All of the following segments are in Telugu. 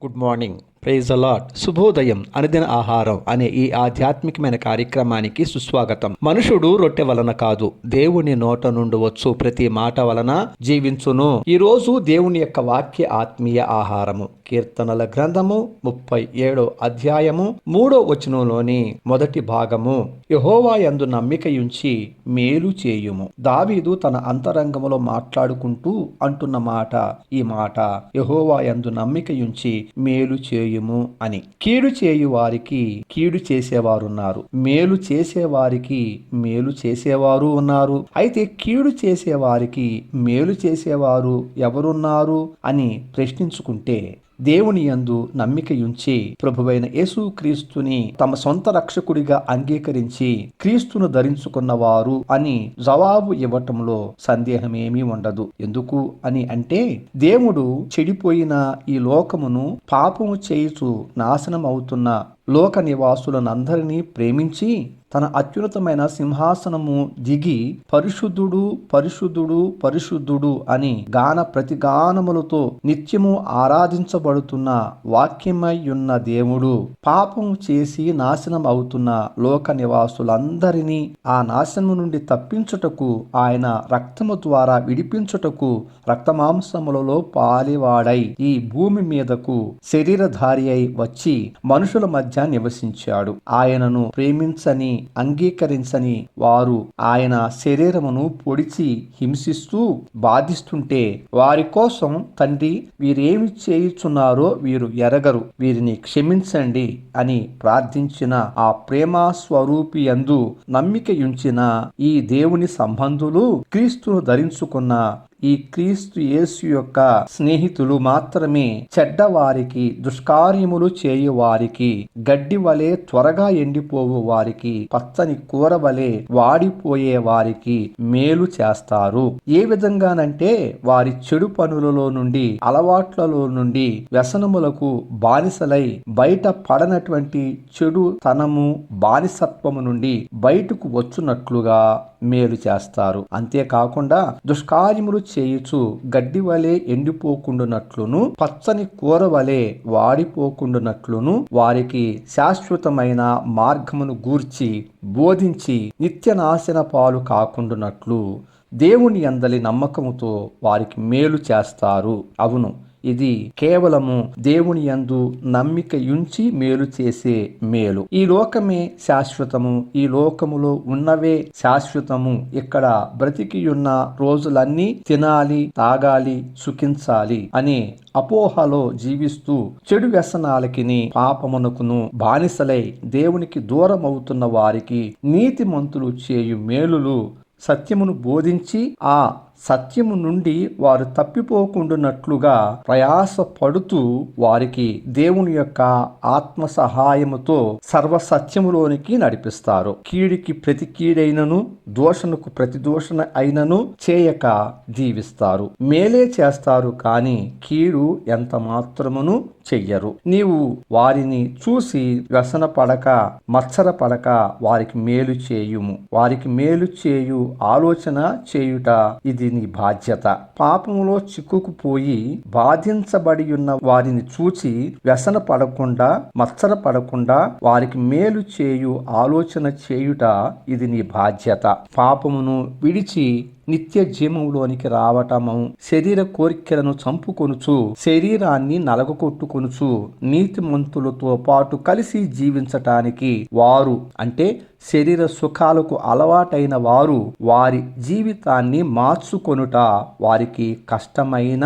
good morning. ప్రైజ్ అలాట్ శుభోదయం అనుదిన ఆహారం అనే ఈ ఆధ్యాత్మికమైన కార్యక్రమానికి సుస్వాగతం. మనుషుడు రొట్టె వలన కాదు దేవుని నోట నుండి వచ్చు ప్రతి మాట వలన జీవించును. ఈ రోజు దేవుని యొక్క వాక్య ఆత్మీయ ఆహారము. కీర్తనల గ్రంథము ముప్పై ఏడో అధ్యాయము మూడో వచనంలోని మొదటి భాగము. యహోవా యందు నమ్మికయుంచి మేలు చేయుము. దావీదు తన అంతరంగములో మాట్లాడుకుంటూ అంటున్న మాట ఈ మాట యహోవా యందు నమ్మికయుంచి మేలు చేయుము అని. కీడు చేయు వారికి కీడు చేసేవారున్నారు మేలు చేసేవారికి మేలు చేసేవారు ఉన్నారు. అయితే కీడు చేసేవారికి మేలు చేసేవారు ఎవరున్నారు అని ప్రశ్నించుకుంటే దేవుని యందు నమ్మికయుంచి ప్రభువైన యేసు క్రీస్తుని తమ సొంత రక్షకుడిగా అంగీకరించి క్రీస్తును ధరించుకున్నవారు అని జవాబు ఇవ్వటంలో సందేహమేమీ ఉండదు. ఎందుకు అని అంటే దేవుడు చెడిపోయిన ఈ లోకమును పాపము చేయుచు నాశనం అవుతున్న లోక నివాసులనందరినీ ప్రేమించి తన అత్యున్నతమైన సింహాసనము దిగి పరిశుద్ధుడు పరిశుద్ధుడు పరిశుద్ధుడు అని గాన ప్రతిగానములతో నిత్యము ఆరాధించబడుతున్న వాక్యమై ఉన్న దేవుడు. పాపము చేసి నాశనం అవుతున్న లోక నివాసులందరినీ ఆ నాశనము నుండి తప్పించుటకు ఆయన రక్తము ద్వారా విడిపించుటకు రక్తమాంసములలో పాలివాడై ఈ భూమి మీదకు శరీరధారి అయి వచ్చి మనుషుల మధ్య నివసించాడు. ఆయనను ప్రేమించని అంగీకరించని వారు ఆయన శరీరమును పొడిచి హింసిస్తూ బాధిస్తుంటే వారి కోసం తండ్రి వీరేమి చేయుచున్నారో వీరు ఎరగరు. వీరిని క్షమించండి అని ప్రార్థించిన ఆ ప్రేమ స్వరూపి యందు నమ్మికయుంచిన ఈ దేవుని సంబంధులు క్రీస్తును ధరించుకున్న ఈ క్రీస్తు యేసు యొక్క స్నేహితులు మాత్రమే చెడ్డవారికి దుష్కార్యములు చేయు వారికి గడ్డి వలె త్వరగా ఎండిపోవు వారికి పచ్చని కూర వలె వాడిపోయే వారికి మేలు చేస్తారు. ఏ విధంగానంటే వారి చెడు పనులలో నుండి అలవాట్లలో నుండి వ్యసనములకు బానిసలై బయట పడనటువంటి చెడు తనము బానిసత్వము నుండి బయటకు వచ్చునట్లుగా మేలు చేస్తారు. అంతేకాకుండా దుష్కార్యములు చేయుచు గడ్డి వలె ఎండిపోకుండునట్లును పచ్చని కూర వలె వాడిపోకుండునట్లును వారికి శాశ్వతమైన మార్గమును గూర్చి బోధించి నిత్యనాశన పాలు కాకుండునట్లు దేవుని అందలి నమ్మకముతో వారికి మేలు చేస్తారు. అవును ఇది కేవలము దేవుని యందు నమ్మిక ఉంచి మేలు చేసే మేలు. ఈ లోకమే శాశ్వతము. ఈ లోకములో ఉన్నవే శాశ్వతము. ఇక్కడ బ్రతికియున్న రోజులన్నీ తినాలి తాగాలి సుఖించాలి అనే అపోహలో జీవిస్తూ చెడు వ్యసనాలకిని పాపమునకును బానిసలై దేవునికి దూరం అవుతున్న వారికి నీతిమంతులు చేయు మేలులు సత్యమును బోధించి ఆ సత్యము నుండి వారు తప్పిపోకుండునట్లుగా ప్రయాసపడుతూ వారికి దేవుని యొక్క ఆత్మ సహాయముతో సర్వ సత్యములోనికి నడిపిస్తారు. కీడికి ప్రతి కీడైనను దోషణకు ప్రతి దోషణ అయినను చేయక జీవిస్తారు. మేలే చేస్తారు కాని కీడు ఎంత మాత్రమును చెయ్యరు. నీవు వారిని చూసి వ్యసన పడక మత్సర పడక వారికి మేలు చేయుము. వారికి మేలు చేయు ఆలోచన చేయుట ఇది నీ బాధ్యత. పాపములో చిక్కుకుపోయి బాధించబడి ఉన్న వారిని చూచి వ్యసన పడకుండా మత్సర పడకుండా వారికి మేలు చేయు ఆలోచన చేయుట ఇది నీ బాధ్యత. పాపమును విడిచి నిత్య జీవంలోనికి రావటము. శరీర కోరికలను చంపుకొనుచు శరీరాన్ని నలగొట్టుకొనుచు నీతిమంతులతో పాటు కలిసి జీవించటానికి వారు అంటే శరీర సుఖాలకు అలవాటైన వారు వారి జీవితాన్ని మార్చుకొనుట వారికి కష్టమైన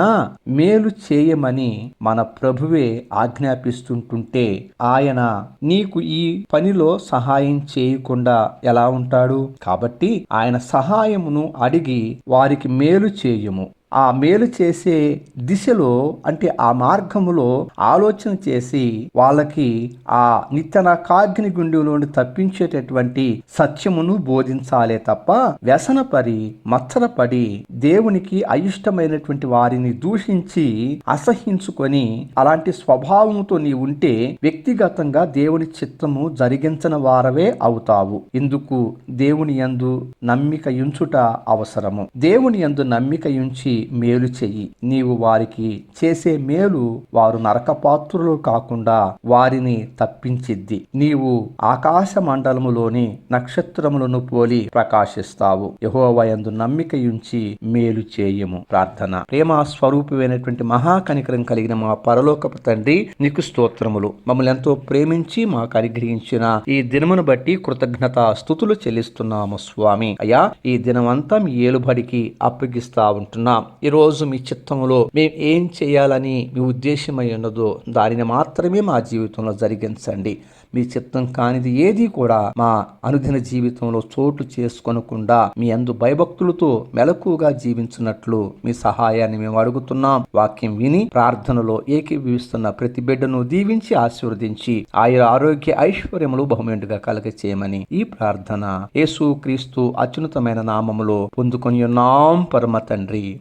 మేలు చేయమని మన ప్రభువే ఆజ్ఞాపిస్తుంటుంటే ఆయన నీకు ఈ పనిలో సహాయం చేయకుండా ఎలా ఉంటాడు? కాబట్టి ఆయన సహాయమును అడిగి వారికి మేలు చేయుము. ఆ మేలు చేసే దిశలో అంటే ఆ మార్గములో ఆలోచన చేసి వాళ్ళకి ఆ నిత్యన కాగ్ని గుండెలోని తప్పించేటటువంటి సత్యమును బోధించాలే తప్ప వ్యసనపడి మచ్చరపడి దేవునికి అయిష్టమైనటువంటి వారిని దూషించి అసహించుకొని అలాంటి స్వభావంతో నీ ఉంటే వ్యక్తిగతంగా దేవుని చిత్తము జరిగించని వారవే అవుతావు. ఇందుకు దేవుని యందు నమ్మిక ఉంచుట అవసరము. దేవుని యందు నమ్మిక ఉంచి మేలు చెయ్యి. నీవు వారికి చేసే మేలు వారు నరకపాత్రులు కాకుండా వారిని తప్పించిద్ది. నీవు ఆకాశ మండలములోని నక్షత్రములను పోలి ప్రకాశిస్తావు. యహోవయందు నమ్మిక ఉంచి మేలు చేయము. ప్రార్థన. ప్రేమ స్వరూపమైనటువంటి మహాకనికరం కలిగిన మా పరలోకపు తండ్రి నీకు స్తోత్రములు. మమ్మల్ని ఎంతో ప్రేమించి మాకు అనుగ్రహించిన ఈ దినమును బట్టి కృతజ్ఞత స్థుతులు చెల్లిస్తున్నాము స్వామి. అయ్యా ఈ దినమంతా మీ ఏలుబడికి అప్పగిస్తా ఉంటున్నాం. ఈ రోజు మీ చిత్తంలో మేము ఏం చేయాలని మీ ఉద్దేశమై ఉన్నదో దానిని మాత్రమే మా జీవితంలో జరిగించండి. మీ చిత్తం కానిది ఏది కూడా మా అనుదిన జీవితంలో చోటు చేసుకొనకుండా మీ అందు భయభక్తులతో మెలకుగా జీవించినట్లు మీ సహాయాన్ని మేము అడుగుతున్నాం. వాక్యం విని ప్రార్థనలో ఏకీభవిస్తున్న ప్రతి బిడ్డను దీవించి ఆశీర్వదించి ఆయన ఆరోగ్య ఐశ్వర్యములు బహుమెండుగా కలగ చేయమని ఈ ప్రార్థన. యేసు క్రీస్తు అత్యున్నతమైన నామములో పొందుకొని ఉన్నాం. పరమ తండ్రి.